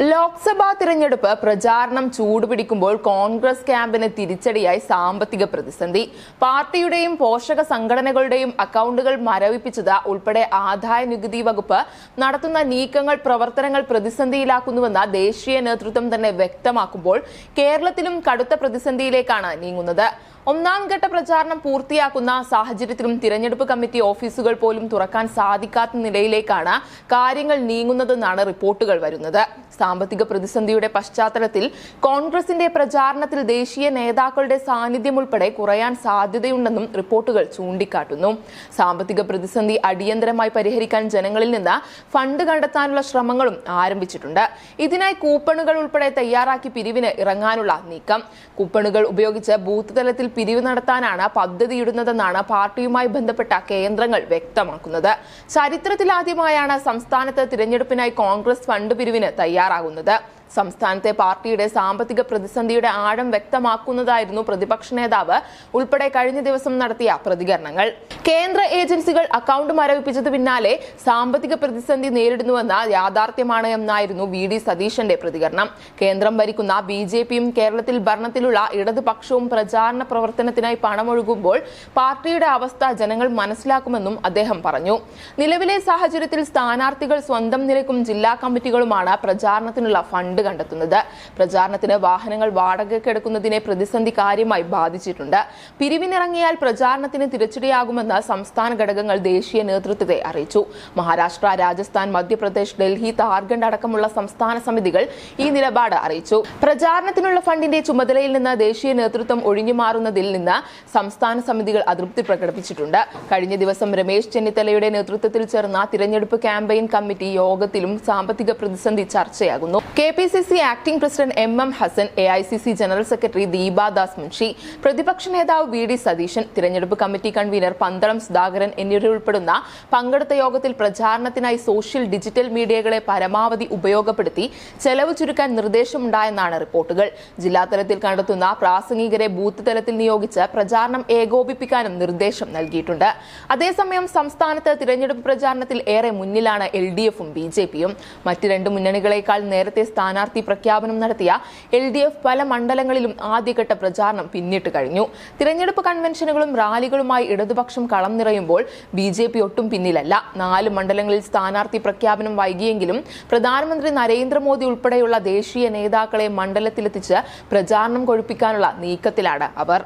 ലോക്സഭാ തിരഞ്ഞെടുപ്പ് പ്രചാരണം ചൂടുപിടിക്കുമ്പോൾ കോൺഗ്രസ് ക്യാമ്പിന് തിരിച്ചടിയായി സാമ്പത്തിക പ്രതിസന്ധി. പാർട്ടിയുടെയും പോഷക സംഘടനകളുടെയും അക്കൗണ്ടുകൾ മരവിപ്പിച്ചത് ഉൾപ്പെടെ ആദായ നികുതി വകുപ്പ് നടത്തുന്ന നീക്കങ്ങൾ പ്രവർത്തനങ്ങൾ പ്രതിസന്ധിയിലാക്കുന്നുവെന്ന ദേശീയ നേതൃത്വം തന്നെ വ്യക്തമാക്കുമ്പോൾ കേരളത്തിലും കടുത്ത പ്രതിസന്ധിയിലേക്കാണ് നീങ്ങുന്നത്. ഒന്നാം ഘട്ട പ്രചാരണം പൂർത്തിയാക്കുന്ന സാഹചര്യത്തിലും തിരഞ്ഞെടുപ്പ് കമ്മിറ്റി ഓഫീസുകൾ പോലും തുറക്കാൻ സാധിക്കാത്ത നിലയിലേക്കാണ് കാര്യങ്ങൾ നീങ്ങുന്നതെന്നാണ് റിപ്പോർട്ടുകൾ വരുന്നത്. സാമ്പത്തിക പ്രതിസന്ധിയുടെ പശ്ചാത്തലത്തിൽ കോൺഗ്രസിന്റെ പ്രചാരണത്തിൽ ദേശീയ നേതാക്കളുടെ സാന്നിധ്യം ഉൾപ്പെടെ കുറയാൻ സാധ്യതയുണ്ടെന്നും റിപ്പോർട്ടുകൾ ചൂണ്ടിക്കാട്ടുന്നു. സാമ്പത്തിക പ്രതിസന്ധി അടിയന്തരമായി പരിഹരിക്കാൻ ജനങ്ങളിൽ നിന്ന് ഫണ്ട് കണ്ടെത്താനുള്ള ശ്രമങ്ങളും ആരംഭിച്ചിട്ടുണ്ട്. ഇതിനായി കൂപ്പണുകൾ ഉൾപ്പെടെ തയ്യാറാക്കി പിരിവിന് ഇറങ്ങാനുള്ള നീക്കം. കൂപ്പണുകൾ ഉപയോഗിച്ച് ബൂത്ത് തലത്തിൽ പിരിവ് നടത്താനാണ് പദ്ധതിയിടുന്നതെന്നാണ് പാർട്ടിയുമായി ബന്ധപ്പെട്ട കേന്ദ്രങ്ങൾ വ്യക്തമാക്കുന്നത്. ചരിത്രത്തിലാദ്യമായാണ് സംസ്ഥാനത്ത് തിരഞ്ഞെടുപ്പിനായി കോൺഗ്രസ് ഫണ്ട് പിരിവിന് തയ്യാറാകുന്നത്. സംസ്ഥാനത്തെ പാർട്ടിയുടെ സാമ്പത്തിക പ്രതിസന്ധിയുടെ ആഴം വ്യക്തമാക്കുന്നതായിരുന്നു പ്രതിപക്ഷ നേതാവ് ഉൾപ്പെടെ കഴിഞ്ഞ ദിവസം നടത്തിയ പ്രതികരണങ്ങൾ. കേന്ദ്ര ഏജൻസികൾ അക്കൗണ്ട് മരവിപ്പിച്ചത് പിന്നാലെ സാമ്പത്തിക പ്രതിസന്ധി നേരിടുന്നുവെന്ന യാഥാർത്ഥ്യമാണ് എന്നായിരുന്നു വി ഡി സതീശന്റെ പ്രതികരണം. കേന്ദ്രം ഭരിക്കുന്ന ബി ജെ പിയും കേരളത്തിൽ ഭരണത്തിലുള്ള ഇടതുപക്ഷവും പ്രചാരണ പ്രവർത്തനത്തിനായി പണമൊഴുകുമ്പോൾ പാർട്ടിയുടെ അവസ്ഥ ജനങ്ങൾ മനസ്സിലാക്കുമെന്നും അദ്ദേഹം പറഞ്ഞു. നിലവിലെ സാഹചര്യത്തിൽ സ്ഥാനാർത്ഥികൾ സ്വന്തം നിലയ്ക്കും ജില്ലാ കമ്മിറ്റികളുമാണ് പ്രചാരണത്തിനുള്ള ഫണ്ട് കണ്ടെത്തുന്നത്. പ്രചാരണത്തിന് വാഹനങ്ങൾ വാടകയ്ക്കെടുക്കുന്നതിനെ പ്രതിസന്ധി കാര്യമായി ബാധിച്ചിട്ടുണ്ട്. പിരിവിനിറങ്ങിയാൽ പ്രചാരണത്തിന് തിരച്ചടിയാകുമെന്ന് സംസ്ഥാന ഘടകങ്ങൾ ദേശീയ നേതൃത്വത്തെ അറിയിച്ചു. മഹാരാഷ്ട്ര രാജസ്ഥാൻ മധ്യപ്രദേശ് ഡൽഹി താർഖണ്ഡ് അടക്കമുള്ള സംസ്ഥാന സമിതികൾ ഈ നിലപാട് അറിയിച്ചു. പ്രചാരണത്തിനുള്ള ഫണ്ടിന്റെ ചുമതലയിൽ നിന്ന് ദേശീയ നേതൃത്വം ഒഴിഞ്ഞു മാറുന്നതിൽ നിന്ന് സംസ്ഥാന സമിതികൾ അതൃപ്തി പ്രകടിപ്പിച്ചിട്ടുണ്ട്. കഴിഞ്ഞ ദിവസം രമേശ് ചെന്നിത്തലയുടെ നേതൃത്വത്തിൽ ചേർന്ന തിരഞ്ഞെടുപ്പ് ക്യാമ്പയിൻ കമ്മിറ്റി യോഗത്തിലും സാമ്പത്തിക പ്രതിസന്ധി ചർച്ചയാകുന്നു. K P C C acting president M M Hassan A I C C general secretary Deepa Das Munshi പ്രതിപക്ഷ നേതാവ് വി ഡി സതീശൻ തിരഞ്ഞെടുപ്പ് കമ്മിറ്റി കൺവീനർ പന്തളം സുധാകരൻ എന്നിവരുൾപ്പെടുന്ന പങ്കെടുത്ത യോഗത്തിൽ പ്രചാരണത്തിനായി സോഷ്യൽ ഡിജിറ്റൽ മീഡിയകളെ പരമാവധി ഉപയോഗപ്പെടുത്തി ചെലവ് ചുരുക്കാൻ നിർദ്ദേശമുണ്ടായെന്നാണ് റിപ്പോർട്ടുകൾ. ജില്ലാതലത്തിൽ കണ്ടെത്തുന്ന പ്രാസംഗികരെ ബൂത്ത് തലത്തിൽ നിയോഗിച്ച് പ്രചാരണം ഏകോപിപ്പിക്കാനും നിർദ്ദേശം നൽകിയിട്ടുണ്ട്. അതേസമയം സംസ്ഥാനത്ത് തിരഞ്ഞെടുപ്പ് പ്രചാരണത്തിൽ ഏറെ മുന്നിലാണ് എൽ ഡി എഫും ബി ജെ പിയും. മറ്റ് രണ്ട് മുന്നണികളെക്കാൾ നേരത്തെ സ്ഥാനാർത്ഥി പ്രഖ്യാപനം നടത്തിയ എൽ ഡി എഫ് പല മണ്ഡലങ്ങളിലും ആദ്യഘട്ട പ്രചാരണം പിന്നിട്ട് കഴിഞ്ഞു. തിരഞ്ഞെടുപ്പ് കൺവെൻഷനുകളും റാലികളുമായി ഇടതുപക്ഷം കളം നിറയുമ്പോൾ ബി ജെ പി ഒട്ടും പിന്നിലല്ല. നാല് മണ്ഡലങ്ങളിൽ സ്ഥാനാർത്ഥി പ്രഖ്യാപനം വൈകിയെങ്കിലും പ്രധാനമന്ത്രി നരേന്ദ്രമോദി ഉൾപ്പെടെയുള്ള ദേശീയ നേതാക്കളെ മണ്ഡലത്തിലെത്തിച്ച് പ്രചാരണം കൊഴുപ്പിക്കാനുള്ള നീക്കത്തിലാണ് അവർ.